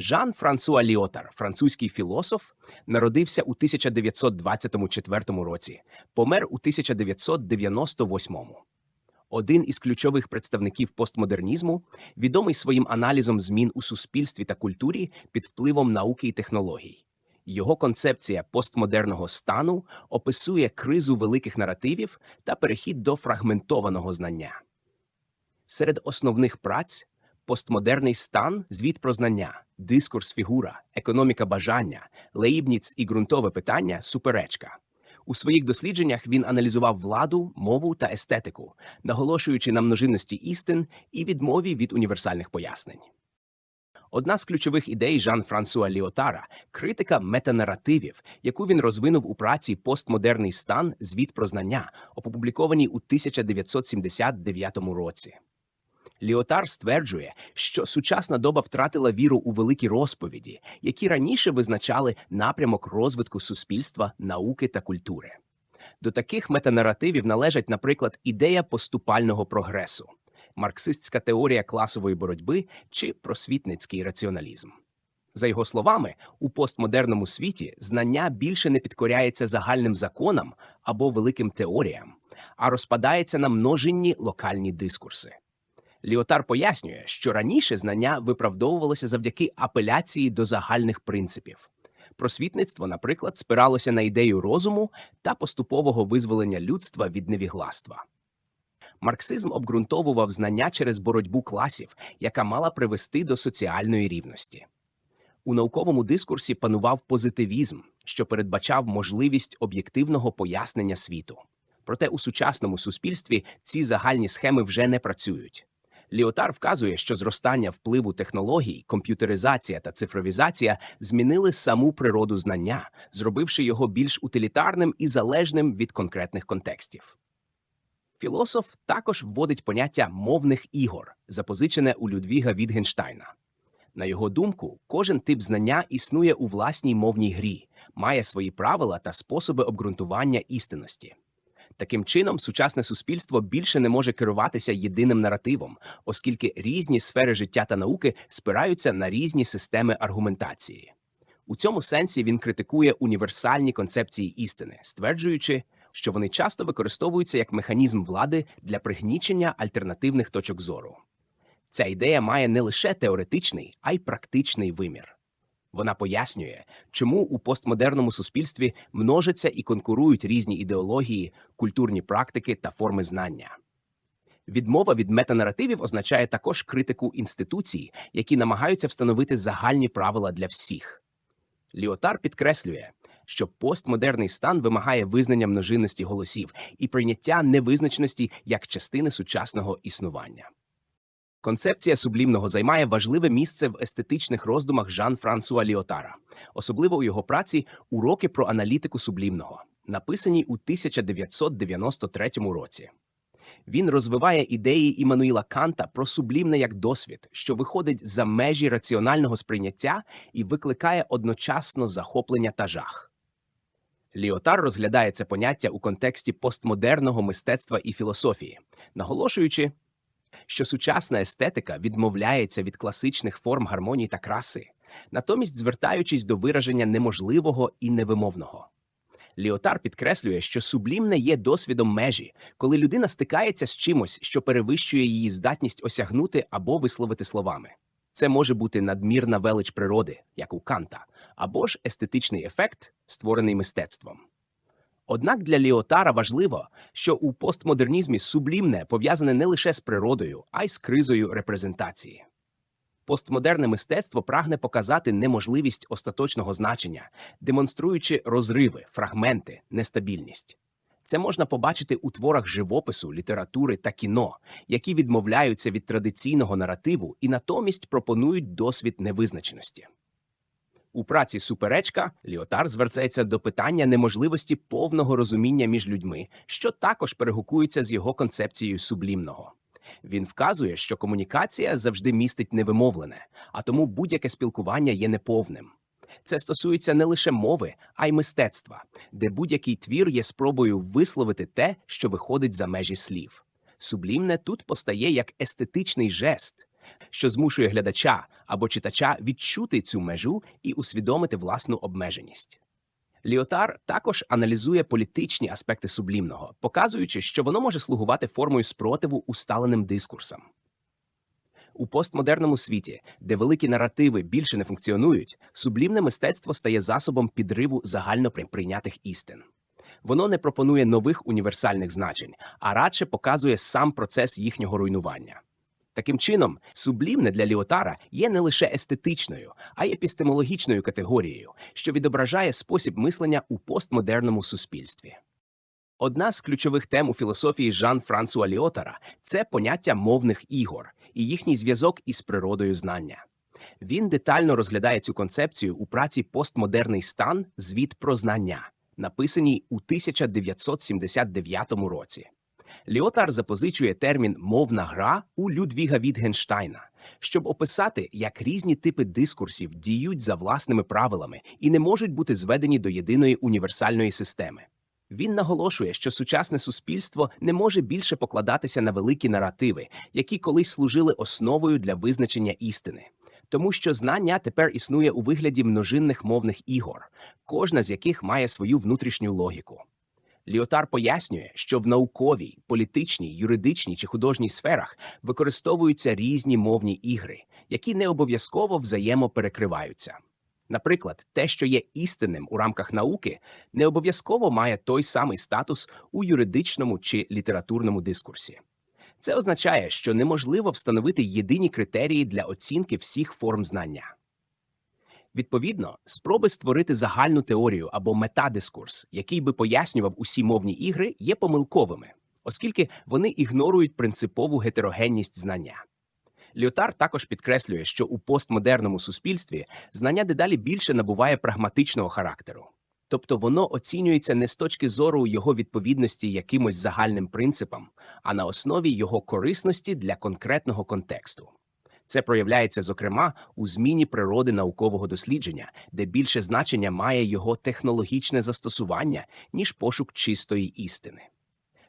Жан Франсуа Ліотар, французький філософ, народився у 1924 році, помер у 1998. Один із ключових представників постмодернізму, відомий своїм аналізом змін у суспільстві та культурі під впливом науки і технологій. Його концепція постмодерного стану описує кризу великих наративів та перехід до фрагментованого знання. Серед основних праць постмодерний стан, звіт про знання, дискурс фігура, економіка бажання, Лейбніц і ґрунтове питання суперечка. У своїх дослідженнях він аналізував владу, мову та естетику, наголошуючи на множинності істин і відмові від універсальних пояснень. Одна з ключових ідей Жан Франсуа Ліотара критика метанаративів, яку він розвинув у праці Постмодерний стан, звіт про знання, опублікованій у 1979 році. Ліотар стверджує, що сучасна доба втратила віру у великі розповіді, які раніше визначали напрямок розвитку суспільства, науки та культури. До таких метанаративів належать, наприклад, ідея поступального прогресу, марксистська теорія класової боротьби чи просвітницький раціоналізм. За його словами, у постмодерному світі знання більше не підкоряється загальним законам або великим теоріям, а розпадається на множинні локальні дискурси. Ліотар пояснює, що раніше знання виправдовувалося завдяки апеляції до загальних принципів. Просвітництво, наприклад, спиралося на ідею розуму та поступового визволення людства від невігластва. Марксизм обґрунтовував знання через боротьбу класів, яка мала привести до соціальної рівності. У науковому дискурсі панував позитивізм, що передбачав можливість об'єктивного пояснення світу. Проте у сучасному суспільстві ці загальні схеми вже не працюють. Ліотар вказує, що зростання впливу технологій, комп'ютеризація та цифровізація змінили саму природу знання, зробивши його більш утилітарним і залежним від конкретних контекстів. Філософ також вводить поняття мовних ігор, запозичене у Людвіга Вітгенштайна. На його думку, кожен тип знання існує у власній мовній грі, має свої правила та способи обґрунтування істинності. Таким чином, сучасне суспільство більше не може керуватися єдиним наративом, оскільки різні сфери життя та науки спираються на різні системи аргументації. У цьому сенсі він критикує універсальні концепції істини, стверджуючи, що вони часто використовуються як механізм влади для пригнічення альтернативних точок зору. Ця ідея має не лише теоретичний, а й практичний вимір. Вона пояснює, чому у постмодерному суспільстві множаться і конкурують різні ідеології, культурні практики та форми знання. Відмова від метанаративів означає також критику інституцій, які намагаються встановити загальні правила для всіх. Ліотар підкреслює, що постмодерний стан вимагає визнання множинності голосів і прийняття невизначеності як частини сучасного існування. Концепція сублімного займає важливе місце в естетичних роздумах Жан Франсуа Ліотара, особливо у його праці Уроки про аналітику сублімного, написаній у 1993 році. Він розвиває ідеї Іммануїла Канта про сублімне як досвід, що виходить за межі раціонального сприйняття і викликає одночасно захоплення та жах. Ліотар розглядає це поняття у контексті постмодерного мистецтва і філософії, наголошуючи, що сучасна естетика відмовляється від класичних форм гармонії та краси, натомість звертаючись до вираження неможливого і невимовного. Ліотар підкреслює, що сублімне є досвідом межі, коли людина стикається з чимось, що перевищує її здатність осягнути або висловити словами. Це може бути надмірна велич природи, як у Канта, або ж естетичний ефект, створений мистецтвом. Однак для Ліотара важливо, що у постмодернізмі сублімне пов'язане не лише з природою, а й з кризою репрезентації. Постмодерне мистецтво прагне показати неможливість остаточного значення, демонструючи розриви, фрагменти, нестабільність. Це можна побачити у творах живопису, літератури та кіно, які відмовляються від традиційного наративу і натомість пропонують досвід невизначеності. У праці суперечка Ліотар звертається до питання неможливості повного розуміння між людьми, що також перегукується з його концепцією сублімного. Він вказує, що комунікація завжди містить невимовлене, а тому будь-яке спілкування є неповним. Це стосується не лише мови, а й мистецтва, де будь-який твір є спробою висловити те, що виходить за межі слів. Сублімне тут постає як естетичний жест, що змушує глядача або читача відчути цю межу і усвідомити власну обмеженість. Ліотар також аналізує політичні аспекти сублімного, показуючи, що воно може слугувати формою спротиву усталеним дискурсам. У постмодерному світі, де великі наративи більше не функціонують, сублімне мистецтво стає засобом підриву загальноприйнятих істин. Воно не пропонує нових універсальних значень, а радше показує сам процес їхнього руйнування. Таким чином, сублімне для Ліотара є не лише естетичною, а й епістемологічною категорією, що відображає спосіб мислення у постмодерному суспільстві. Одна з ключових тем у філософії Жан Франсуа Ліотара це поняття мовних ігор і їхній зв'язок із природою знання. Він детально розглядає цю концепцію у праці Постмодерний стан звіт про знання, написаній у 1979 році. Ліотар запозичує термін мовна гра у Людвіга Вітгенштайна, щоб описати, як різні типи дискурсів діють за власними правилами і не можуть бути зведені до єдиної універсальної системи. Він наголошує, що сучасне суспільство не може більше покладатися на великі наративи, які колись служили основою для визначення істини. Тому що знання тепер існує у вигляді множинних мовних ігор, кожна з яких має свою внутрішню логіку. Ліотар пояснює, що в науковій, політичній, юридичній чи художній сферах використовуються різні мовні ігри, які не обов'язково взаємоперекриваються. Наприклад, те, що є істинним у рамках науки, не обов'язково має той самий статус у юридичному чи літературному дискурсі. Це означає, що неможливо встановити єдині критерії для оцінки всіх форм знання. Відповідно, спроби створити загальну теорію або метадискурс, який би пояснював усі мовні ігри, є помилковими, оскільки вони ігнорують принципову гетерогенність знання. Ліотар також підкреслює, що у постмодерному суспільстві знання дедалі більше набуває прагматичного характеру, тобто воно оцінюється не з точки зору його відповідності якимось загальним принципам, а на основі його корисності для конкретного контексту. Це проявляється, зокрема, у зміні природи наукового дослідження, де більше значення має його технологічне застосування, ніж пошук чистої істини.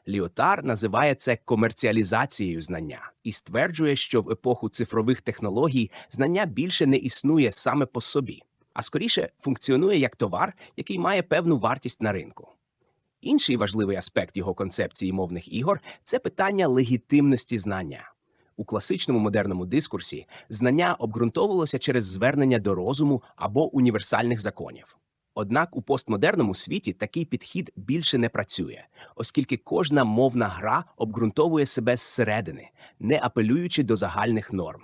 Ліотар називає це комерціалізацією знання і стверджує, що в епоху цифрових технологій знання більше не існує саме по собі, а скоріше функціонує як товар, який має певну вартість на ринку. Інший важливий аспект його концепції мовних ігор це питання легітимності знання. У класичному модерному дискурсі знання обґрунтовувалося через звернення до розуму або універсальних законів. Однак у постмодерному світі такий підхід більше не працює, оскільки кожна мовна гра обґрунтовує себе зсередини, не апелюючи до загальних норм.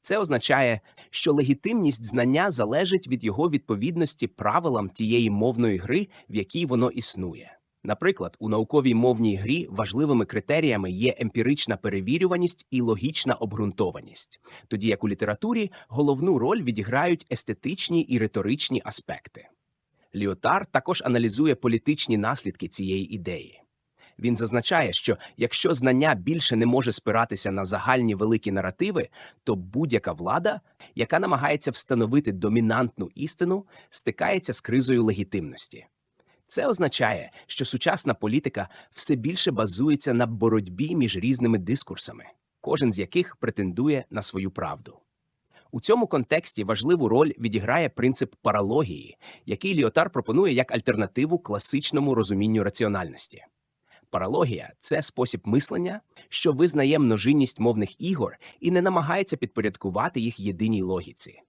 Це означає, що легітимність знання залежить від його відповідності правилам тієї мовної гри, в якій воно існує. Наприклад, у науковій мовній грі важливими критеріями є емпірична перевірюваність і логічна обґрунтованість, тоді як у літературі головну роль відіграють естетичні і риторичні аспекти. Ліотар також аналізує політичні наслідки цієї ідеї. Він зазначає, що якщо знання більше не може спиратися на загальні великі наративи, то будь-яка влада, яка намагається встановити домінантну істину, стикається з кризою легітимності. Це означає, що сучасна політика все більше базується на боротьбі між різними дискурсами, кожен з яких претендує на свою правду. У цьому контексті важливу роль відіграє принцип паралогії, який Ліотар пропонує як альтернативу класичному розумінню раціональності. Паралогія це спосіб мислення, що визнає множинність мовних ігор і не намагається підпорядкувати їх єдиній логіці.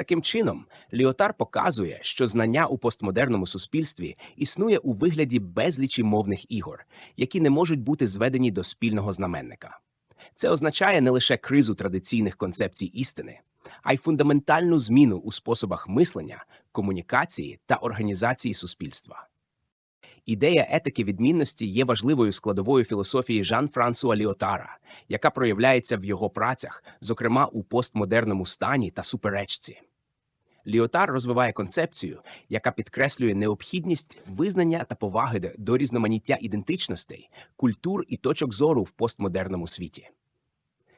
Таким чином, Ліотар показує, що знання у постмодерному суспільстві існує у вигляді безлічі мовних ігор, які не можуть бути зведені до спільного знаменника. Це означає не лише кризу традиційних концепцій істини, а й фундаментальну зміну у способах мислення, комунікації та організації суспільства. Ідея етики відмінності є важливою складовою філософії Жан Франсуа Ліотара, яка проявляється в його працях, зокрема у постмодерному стані та суперечці. Ліотар розвиває концепцію, яка підкреслює необхідність визнання та поваги до різноманіття ідентичностей, культур і точок зору в постмодерному світі.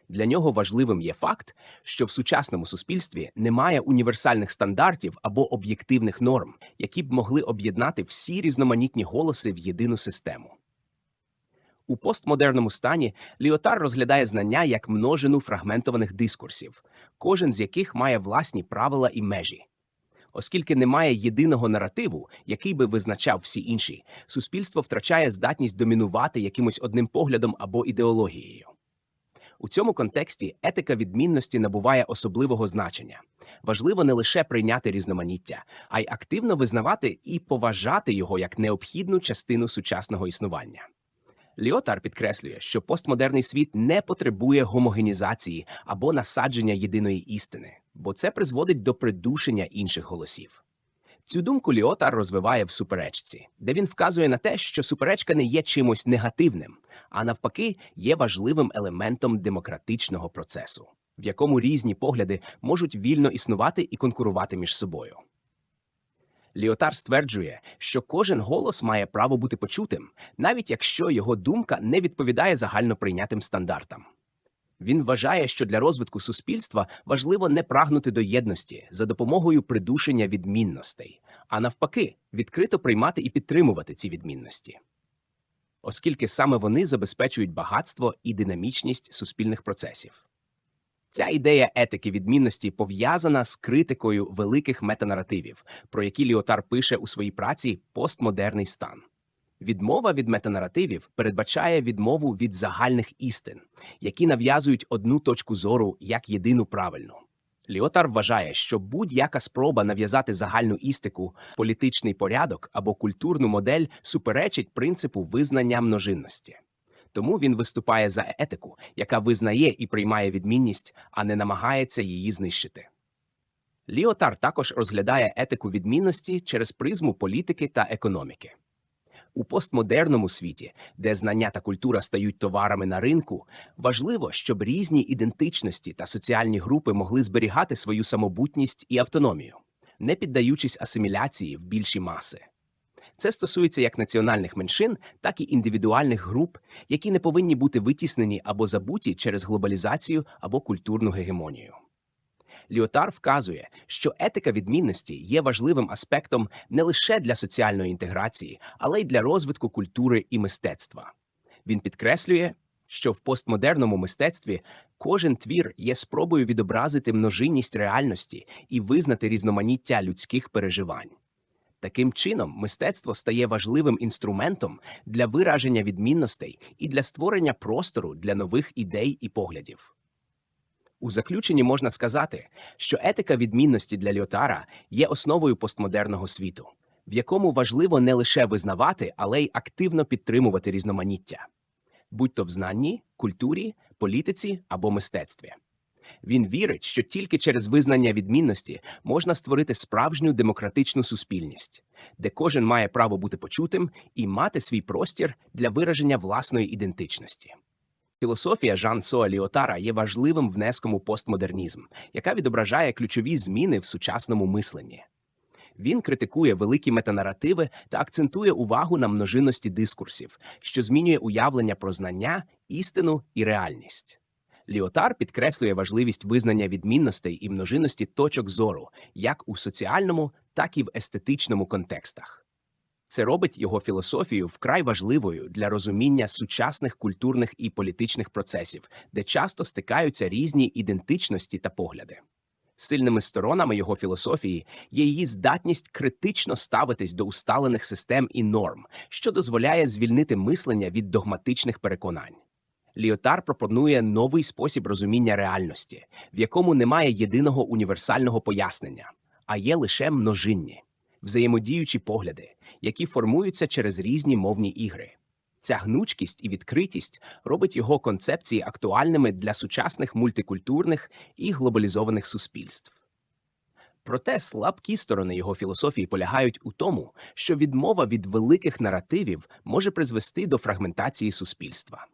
Для нього важливим є факт, що в сучасному суспільстві немає універсальних стандартів або об'єктивних норм, які б могли об'єднати всі різноманітні голоси в єдину систему. У постмодерному стані Ліотар розглядає знання як множину фрагментованих дискурсів, кожен з яких має власні правила і межі. Оскільки немає єдиного наративу, який би визначав всі інші, суспільство втрачає здатність домінувати якимось одним поглядом або ідеологією. У цьому контексті етика відмінності набуває особливого значення. Важливо не лише прийняти різноманіття, а й активно визнавати і поважати його як необхідну частину сучасного існування. Ліотар підкреслює, що постмодерний світ не потребує гомогенізації або насадження єдиної істини, бо це призводить до придушення інших голосів. Цю думку Ліотар розвиває в суперечці, де він вказує на те, що суперечка не є чимось негативним, а навпаки, є важливим елементом демократичного процесу, в якому різні погляди можуть вільно існувати і конкурувати між собою. Ліотар стверджує, що кожен голос має право бути почутим, навіть якщо його думка не відповідає загально прийнятим стандартам. Він вважає, що для розвитку суспільства важливо не прагнути до єдності за допомогою придушення відмінностей, а навпаки, відкрито приймати і підтримувати ці відмінності. Оскільки саме вони забезпечують багатство і динамічність суспільних процесів. Ця ідея етики відмінності пов'язана з критикою великих метанаративів, про які Ліотар пише у своїй праці Постмодерний стан. Відмова від метанаративів передбачає відмову від загальних істин, які нав'язують одну точку зору як єдину правильну. Ліотар вважає, що будь-яка спроба нав'язати загальну істику, політичний порядок або культурну модель суперечить принципу визнання множинності. Тому він виступає за етику, яка визнає і приймає відмінність, а не намагається її знищити. Ліотар також розглядає етику відмінності через призму політики та економіки. У постмодерному світі, де знання та культура стають товарами на ринку, важливо, щоб різні ідентичності та соціальні групи могли зберігати свою самобутність і автономію, не піддаючись асиміляції в більші маси. Це стосується як національних меншин, так і індивідуальних груп, які не повинні бути витіснені або забуті через глобалізацію або культурну гегемонію. Ліотар вказує, що етика відмінності є важливим аспектом не лише для соціальної інтеграції, але й для розвитку культури і мистецтва. Він підкреслює, що в постмодерному мистецтві кожен твір є спробою відобразити множинність реальності і визнати різноманіття людських переживань. Таким чином, мистецтво стає важливим інструментом для вираження відмінностей і для створення простору для нових ідей і поглядів. У заключенні можна сказати, що етика відмінності для Льотара є основою постмодерного світу, в якому важливо не лише визнавати, але й активно підтримувати різноманіття, будь то в знанні, культурі, політиці або мистецтві. Він вірить, що тільки через визнання відмінності можна створити справжню демократичну суспільність, де кожен має право бути почутим і мати свій простір для вираження власної ідентичності. Філософія Жан Соа Ліотара є важливим внеском у постмодернізм, яка відображає ключові зміни в сучасному мисленні. Він критикує великі метанаративи та акцентує увагу на множинності дискурсів, що змінює уявлення про знання, істину і реальність. Ліотар підкреслює важливість визнання відмінностей і множинності точок зору як у соціальному, так і в естетичному контекстах. Це робить його філософію вкрай важливою для розуміння сучасних культурних і політичних процесів, де часто стикаються різні ідентичності та погляди. Сильними сторонами його філософії є її здатність критично ставитись до усталених систем і норм, що дозволяє звільнити мислення від догматичних переконань. Ліотар пропонує новий спосіб розуміння реальності, в якому немає єдиного універсального пояснення, а є лише множинні, взаємодіючі погляди, які формуються через різні мовні ігри. Ця гнучкість і відкритість робить його концепції актуальними для сучасних мультикультурних і глобалізованих суспільств. Проте слабкі сторони його філософії полягають у тому, що відмова від великих наративів може призвести до фрагментації суспільства.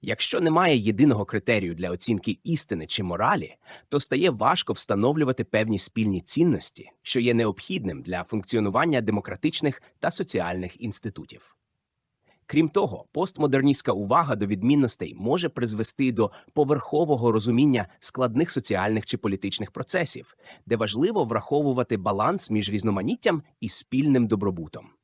Якщо немає єдиного критерію для оцінки істини чи моралі, то стає важко встановлювати певні спільні цінності, що є необхідним для функціонування демократичних та соціальних інститутів. Крім того, постмодерністська увага до відмінностей може призвести до поверхового розуміння складних соціальних чи політичних процесів, де важливо враховувати баланс між різноманіттям і спільним добробутом.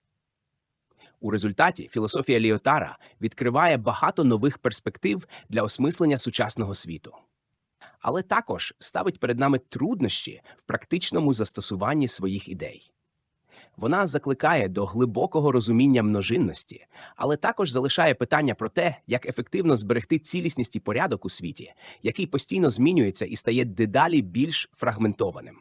У результаті філософія Ліотара відкриває багато нових перспектив для осмислення сучасного світу. Але також ставить перед нами труднощі в практичному застосуванні своїх ідей. Вона закликає до глибокого розуміння множинності, але також залишає питання про те, як ефективно зберегти цілісність і порядок у світі, який постійно змінюється і стає дедалі більш фрагментованим.